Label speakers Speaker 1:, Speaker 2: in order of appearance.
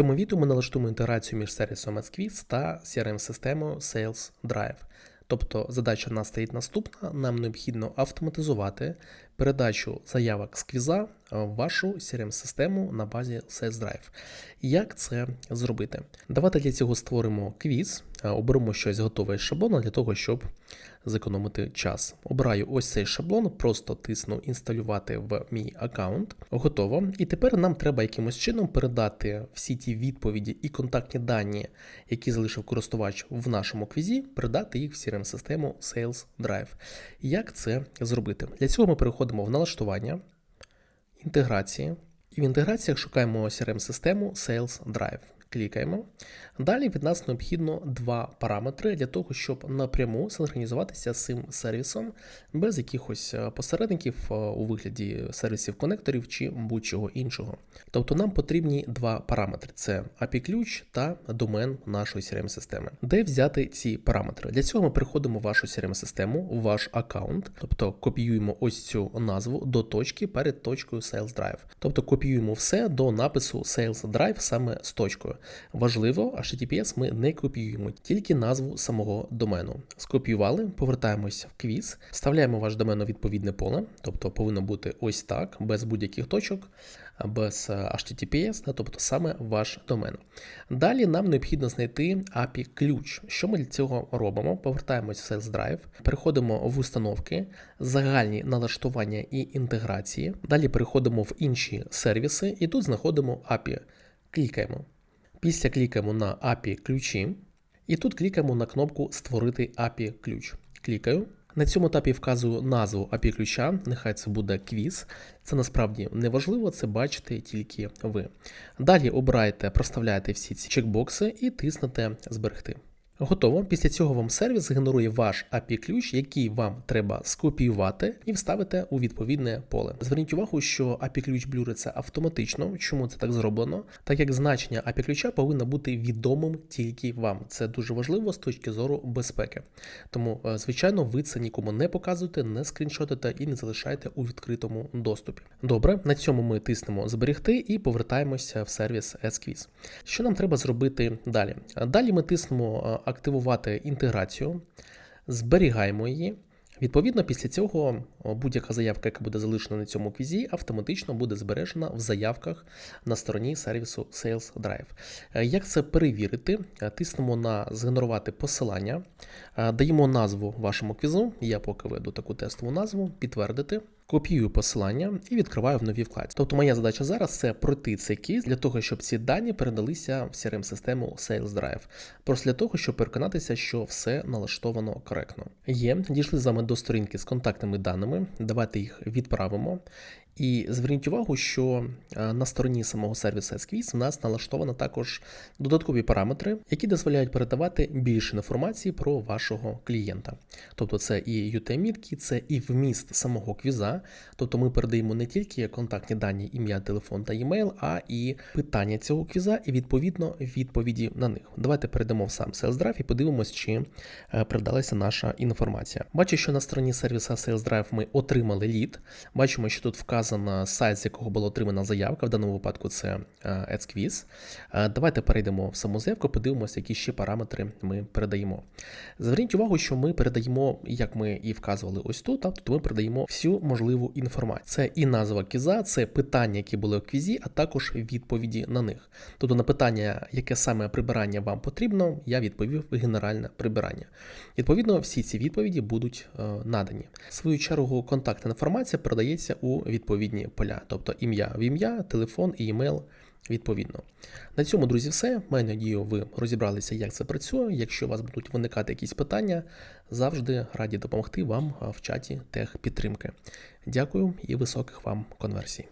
Speaker 1: цьому відео ми налаштуємо інтеграцію між сервісом AdSquiz та CRM-системою Sales Drive. Тобто задача в нас стоїть наступна: нам необхідно автоматизувати передачу заявок з квіза в вашу CRM-систему на базі Sales Drive. Як це зробити? Давайте для цього створимо квіз, оберемо щось готове з шаблону для того, щоб зекономити час. Обираю ось цей шаблон, просто тисну інсталювати в мій аккаунт. Готово. І тепер нам треба якимось чином передати всі ті відповіді і контактні дані, які залишив користувач в нашому квізі, передати їх в CRM-систему Sales Drive. Як це зробити? Для цього ми переходимо в налаштування, інтеграції. І в інтеграціях шукаємо CRM-систему Sales Drive. Клікаємо. Далі від нас необхідно два параметри для того, щоб напряму синхронізуватися з цим сервісом без якихось посередників у вигляді сервісів конекторів чи будь-чого іншого. Тобто нам потрібні два параметри: це API-ключ та домен нашої CRM-системи. Де взяти ці параметри? Для цього ми приходимо в вашу CRM-систему, в ваш аккаунт, тобто копіюємо ось цю назву до точки перед точкою Sales Drive. Тобто копіюємо все до напису Sales Drive саме з точкою. Важливо, HTTPS ми не копіюємо, тільки назву самого домену. Скопіювали, повертаємось в квіз, вставляємо ваш домен у відповідне поле, тобто повинно бути ось так, без будь-яких точок, без HTTPS, тобто саме ваш домен. Далі нам необхідно знайти API-ключ. Що ми для цього робимо? Повертаємось в Sales Drive, переходимо в установки, загальні налаштування і інтеграції. Далі переходимо в інші сервіси і тут знаходимо API. Клікаємо. Після клікаємо на API ключі, і тут клікаємо на кнопку Створити API ключ. Клікаю. На цьому етапі вказую назву API ключа, нехай це буде квіз. Це насправді не важливо, це бачите тільки ви. Далі обираєте, проставляєте всі ці чекбокси і тиснете Зберегти. Готово. Після цього вам сервіс генерує ваш API-ключ, який вам треба скопіювати і вставити у відповідне поле. Зверніть увагу, що API-ключ блюриться автоматично. Чому це так зроблено? Так як значення API-ключа повинно бути відомим тільки вам. Це дуже важливо з точки зору безпеки. Тому, звичайно, ви це нікому не показуєте, не скріншотите і не залишаєте у відкритому доступі. Добре, на цьому ми тиснемо зберегти і повертаємося в сервіс SQuiz. Що нам треба зробити далі? Далі ми тиснемо активувати інтеграцію, зберігаємо її. Відповідно, після цього будь-яка заявка, яка буде залишена на цьому квізі, автоматично буде збережена в заявках на стороні сервісу Sales Drive. Як це перевірити? Тиснемо на згенерувати посилання, даємо назву вашому квізу. Я поки веду таку тестову назву, підтвердити. Копіюю посилання і відкриваю в новій вкладці. Тобто моя задача зараз це пройти цей кейс для того, щоб ці дані передалися в CRM-систему Sales Drive. Просто для того, щоб переконатися, що все налаштовано коректно. Є, дійшли з вами до сторінки з контактними даними. Давайте їх відправимо. І зверніть увагу, що на стороні самого сервісу SQuiz у нас налаштовано також додаткові параметри, які дозволяють передавати більше інформації про вашого клієнта. Тобто це і UTM-мітки, це і вміст самого квіза. Тобто ми передаємо не тільки контактні дані, ім'я, телефон та емейл, а і питання цього квіза, і відповідно відповіді на них. Давайте перейдемо в сам Sales Drive і подивимось, чи передалася наша інформація. Бачу, що на стороні сервіса Sales Drive ми отримали лід. Бачимо, що тут вказано вказано сайт, з якого була отримана заявка. В даному випадку це AdsQuiz. Давайте перейдемо в саму заявку, подивимося, які ще параметри ми передаємо. Зверніть увагу, що ми передаємо, як ми і вказували ось тут, тобто ми передаємо всю можливу інформацію. Це і назва кіза, це питання, які були у квізі, а також відповіді на них. Тобто на питання, яке саме прибирання вам потрібно, я відповів генеральне прибирання. Відповідно, всі ці відповіді будуть надані. В свою чергу, контактна інформація передається у відповідь відповідні поля, тобто ім'я в ім'я, телефон і емейл відповідно. На цьому, друзі, все. Маю надію, ви розібралися, як це працює. Якщо у вас будуть виникати якісь питання, завжди раді допомогти вам в чаті техпідтримки. Дякую і високих вам конверсій.